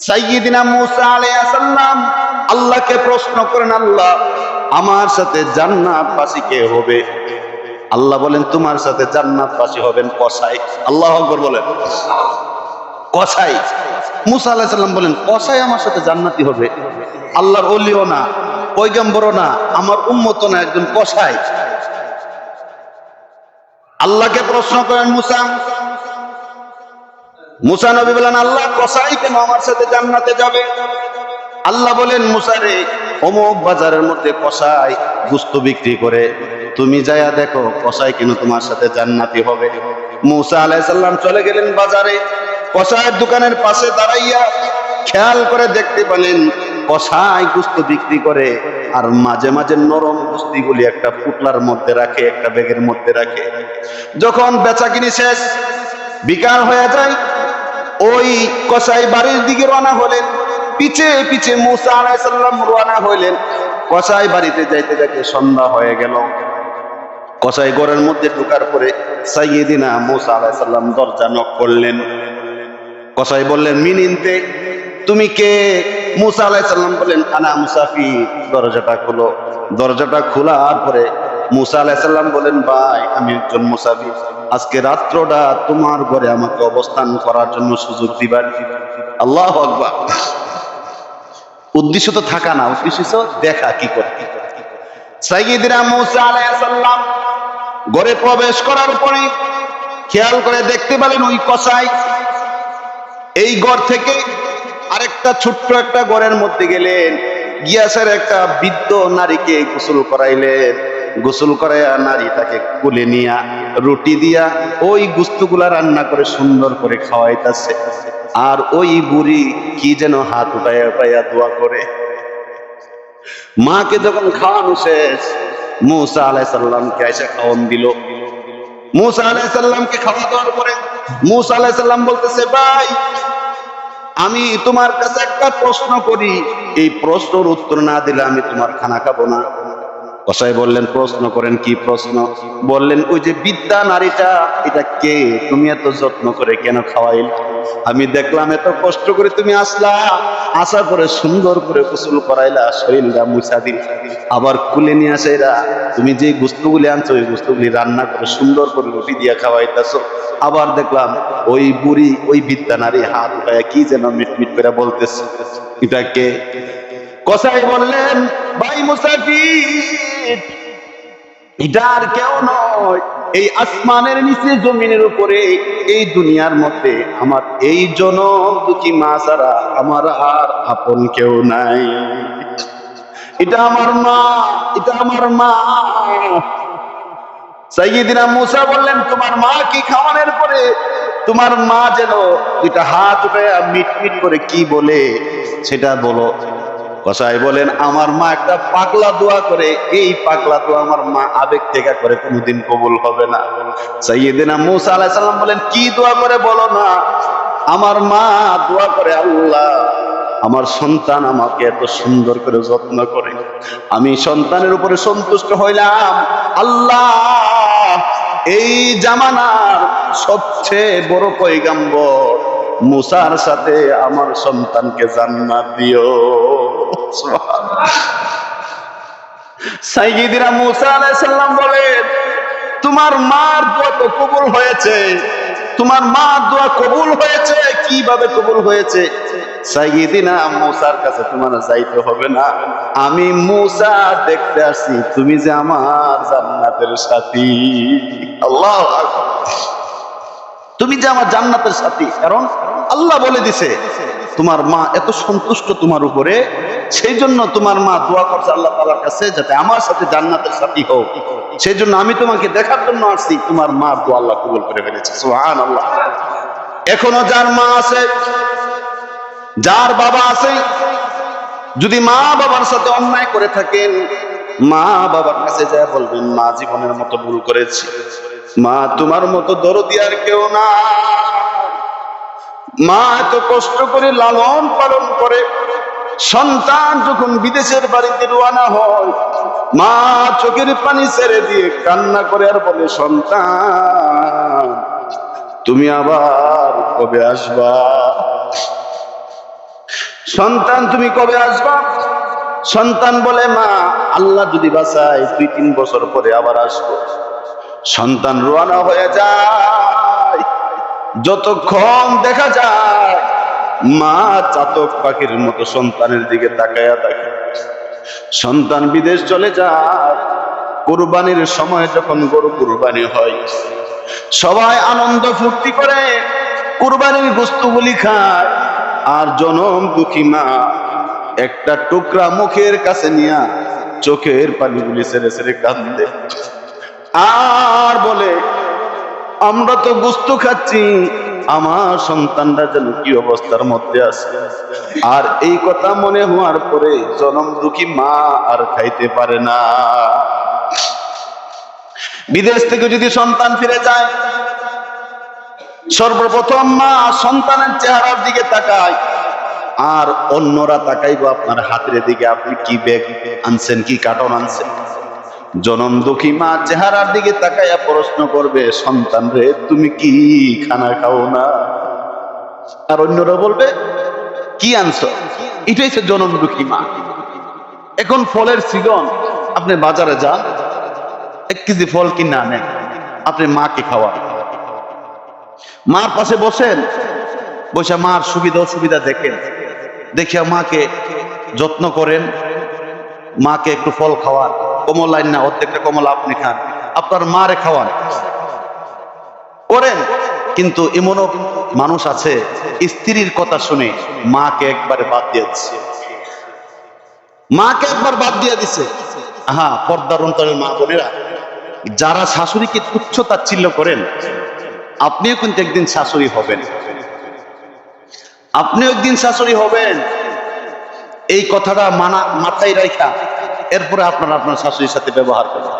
সাইয়্যিদিনা মুসা আলাইহিস সালাম আল্লাহকে প্রশ্ন করেন, আল্লাহ, আমার সাথে জান্নাতবাসী কে হবে? আল্লাহ বলেন, তোমার সাথে জান্নাতবাসী হবেন কসাই। আল্লাহ আকবার বলেন, কসাই। মুসা আলাইহিস সালাম বলেন, কসাই আমার সাথে জান্নাতি হবে। আল্লাহর অলিও না, পয়গম্বরও না, আমার উম্মত না, একজন কসাই। আল্লাহকে প্রশ্ন করেন, মুসা মুসা নবী বলেন, আল্লাহ কসাই কেন আমার সাথে জান্নাতে যাবে? আল্লাহ বলেন, মুসারে, অমুক বাজারের মধ্যে কসাই গুস্ত বিক্রি করে। তুমি যায়া দেখো, কসাই কেন তোমার সাথে জান্নাতি হবে? মুসা আলাইসাল্লাম চলে গেলেন বাজারে। কসাইয়ের দোকানের পাশে দাঁড়াইয়া খেয়াল করে দেখতে পেলেন, কসাই গুস্ত বিক্রি করে আর মাঝে মাঝে নরম গুস্তিগুলি একটা পুটলার মধ্যে রাখে, একটা ব্যাগের মধ্যে রাখে। যখন বেচাকিনি শেষ, বিকাল হয়ে যায় ওই কসাই বাড়ির দিকে রওনা হলেন। পিছে পিছে মুসা আলাইসাল্লাম রওনা হইলেন। কসাই বাড়িতে যাইতে যাইতে সন্ধ্যা হয়ে গেল। কসাই ঘরের মধ্যে ঢোকার পরে সাইয়েদিনা মুসা আলাইসাল্লাম দরজা নক করলেন। কসাই বললেন, মিনিনতে, তুমি কে? মুসা আলাইসাল্লাম বললেন, আনা মুসাফি দরজাটা খুলো। দরজাটা খোলার পরে মুসা আলাইসাল্লাম বলেন ভাই, আমি একজন মুসাফি আজকে রাত্রটা তোমার ঘরে আমাকে অবস্থান করার জন্য সুযোগ দিবার আল্লাহ আকবার। উদ্দেশ্য তো থাকা না, উদ্দেশ্য দেখা কি করে। সাইয়্যিদিনা মুসা আলাইহিস সালাম ঘরে প্রবেশ করার পরে খেয়াল করে দেখতে পেলেন ওই কসাই। এই ঘর থেকে আরেকটা ছোট্ট একটা ঘরের মধ্যে গেলেন। গিয়াসের একটা বৃদ্ধ নারীকে গোসল করাইলেন। গোসল করাইয়া নারীটাকে কুলে নিয়া রুটি দিয়া ওই গুস্তুগুলা রান্না করে সুন্দর করে খাওয়াইতাছে। আর ওই বুড়ি কি যেন হাত উঠাইয়া উঠাইয়া দোয়া করে। মাকে যখন খাওয়ানো শেষ, মুসা আলাইসাল্লামকে এসে খাওয়ান দিল। মুসা আলাইসাল্লামকে খাওয়া দেওয়ার পরে মুসা আলাইসাল্লাম বলতেছে, ভাই, আমি তোমার কাছে একটা প্রশ্ন করি। এই প্রশ্নের উত্তর না দিলে আমি তোমার খানা খাব না। কসাই বললেন, প্রশ্ন করেন, কি প্রশ্ন? বললেন, ওই যে বিদ্যা নারীটা, এটা কে? তুমি এত যত্ন করে কেন খাওয়াইল? আমি দেখলাম, এত কষ্ট করে তুমি আসলা, আশা করে সুন্দর করে গোসল করাইলা, শরীরটা মুছা দিল। আবার কুলে নিয়ে আসে এরা, তুমি যে গুস্তগুলি আনছো, ওই গুস্তগুলি রান্না করে সুন্দর করে রুটি দিয়ে খাওয়াইতেছো। আবার দেখলাম, ওই বুড়ি, ওই বিদ্যা নারী হাত উঠায় কি যেন মিটমিট করে বলতেছে, এটা কে? কসাই বললেন, ভাই মুসাফির এটা আর কেউ নয়। এই আসমানের নিচে জমিনের উপরে, এই দুনিয়ার মধ্যে আমার এই জনম দুঃখী মা ছাড়া আমার আর আপন কেউ নাই। এটা আমার মা, এটা আমার মা। সাইয়িদিনা মুসা বললেন, তোমার মা কি খাওয়ানোর পরে তোমার মা যেন দুইটা হাত উঠে মিট মিট করে কি বলে সেটা বলো। কসাই বলেন, আমার মা একটা পাগলা দোয়া করে। এই পাগলা দোয়া আমার মা আবেগ থেকে করে, কোনোদিন কবুল হবে না। সাইয়েদিনা মুসা আলাইহিস সালাম বলেন, কি দোয়া করে বলো না? আমার মা দোয়া করে, আল্লাহ, আমার সন্তান আমাকে এত সুন্দর করে যত্ন করে। আমি সন্তানের উপরে সন্তুষ্ট হইলাম। আল্লাহ, এই জামানার সবচেয়ে বড় পয়গাম্বর মুসার সাথে আমার সন্তানকে জান্নাত দিও। সাইয়্যিদিনা মুসা আলাইহিস সালাম বলেন, তোমার মার দোয়া তো কবুল হয়েছে। তোমার মা দোয়া কবুল হয়েছে, কীভাবে কবুল হয়েছে? আমি মুসা দেখতে আসি তুমি যে আমার জান্নাতের সাথী। আল্লাহ তুমি যে আমার জান্নাতের সাথী, কারণ আল্লাহ বলে দিছে, তোমার মা এত সন্তুষ্ট তোমার উপরে সেই জন্য তোমার মা দোয়া করছে আল্লাহ তালার কাছে যাতে আমার সাথে জান্নাতের সাথী হোক সেই জন্য আমি তোমাকে দেখার জন্য আসছি। তোমার মা দোয়া আল্লাহ কবুল করে ফেলেছে। সুহান আল্লাহ এখনও যার মা আছে, যার বাবা আছে, যদি মা বাবার সাথে অন্যায় করে থাকেন, মা বাবার কাছে যা বলবেন, মা জীবনের মতো ভুল করেছি। মা তোমার মতো দরদি আর কেউ না। মা এত কষ্ট করে লালন পালন করে সন্তান যখন বিদেশের বাড়িতে রোয়ানা হয়, মা চোখের পানি ছেড়ে দিয়ে কান্না করে আর বলে, সন্তান, তুমি আবার কবে আসবা? সন্তান, তুমি কবে আসবা? সন্তান বলে, মা, আল্লাহ যদি বাঁচায়, দুই তিন বছর পরে আবার আসব। সন্তান রোয়ানা হয়ে যায়। যতক্ষণ দেখা যায় মা চাতক পাখির মতো সন্তানের দিকে তাকায়া থাকে সন্তান বিদেশ চলে যায়। কুরবানির সময় যখন গরু কুরবানি হয়, সবাই আনন্দ ফুর্তি করে, কুরবানির বস্তুগুলি খায়, আর জনম দুঃখী মা একটা টুকরা মুখের কাছে নিয়া চোখের পানিগুলি ছেড়ে ছেড়ে কান্দে। আর বলে, আমরা তো গুস্ত খাচ্ছি আমার সন্তানরা যেন কি অবস্থার মধ্যে আছে। আর এই কথা মনে হওয়ার পরে জনম দুঃখী মা আর খাইতে পারে না। বিদেশ থেকে যদি সন্তান ফিরে যায়, সর্বপ্রথম মা সন্তানের চেহারার দিকে তাকায়। আর অন্যরা তাকাইবো আপনার হাতের দিকে, আপনি কি ব্যাগ আনছেন, কি কার্টন আনছেন? জনম দুঃখী মা চেহারার দিকে তাকাইয়া প্রশ্ন করবে, সন্তান রে, তুমি কি খানা খাও না? আর অন্যরা বলবে, কি আনছো? এটাই হচ্ছে জনম দুঃখী মা। এখন ফলের সিজন আপনি বাজারে যান, এক কেজি ফল কিনে আনেন, আপনি মাকে খাওয়ান। মার পাশে বসেন, বসে মার সুবিধা, অসুবিধা দেখেন। দেখিয়া মাকে যত্ন করেন, মাকে একটু ফল খাওয়ান। কমল লাইন না, অর্ধেকটা কমল আপনি খান। আপনার মারে খাওয়ান। করেন, কিন্তু এমনও মানুষ আছে, স্ত্রীর কথা শুনে মাকে একবারে বাদ দিয়ে মাকে একবার বাদ দিয়ে দিছে। হ্যাঁ পর্দার অন্তরের মা বোনেরা, যারা শাশুড়িকে তুচ্ছ তাচ্ছিল্য করেন, আপনিও কিন্তু একদিন শাশুড়ি হবেন। আপনিও একদিন শাশুড়ি হবেন। এই কথাটা মানা, মাথায় রাখা এরপরে আপনারা আপনার শাশুড়ির সাথে ব্যবহার করবেন।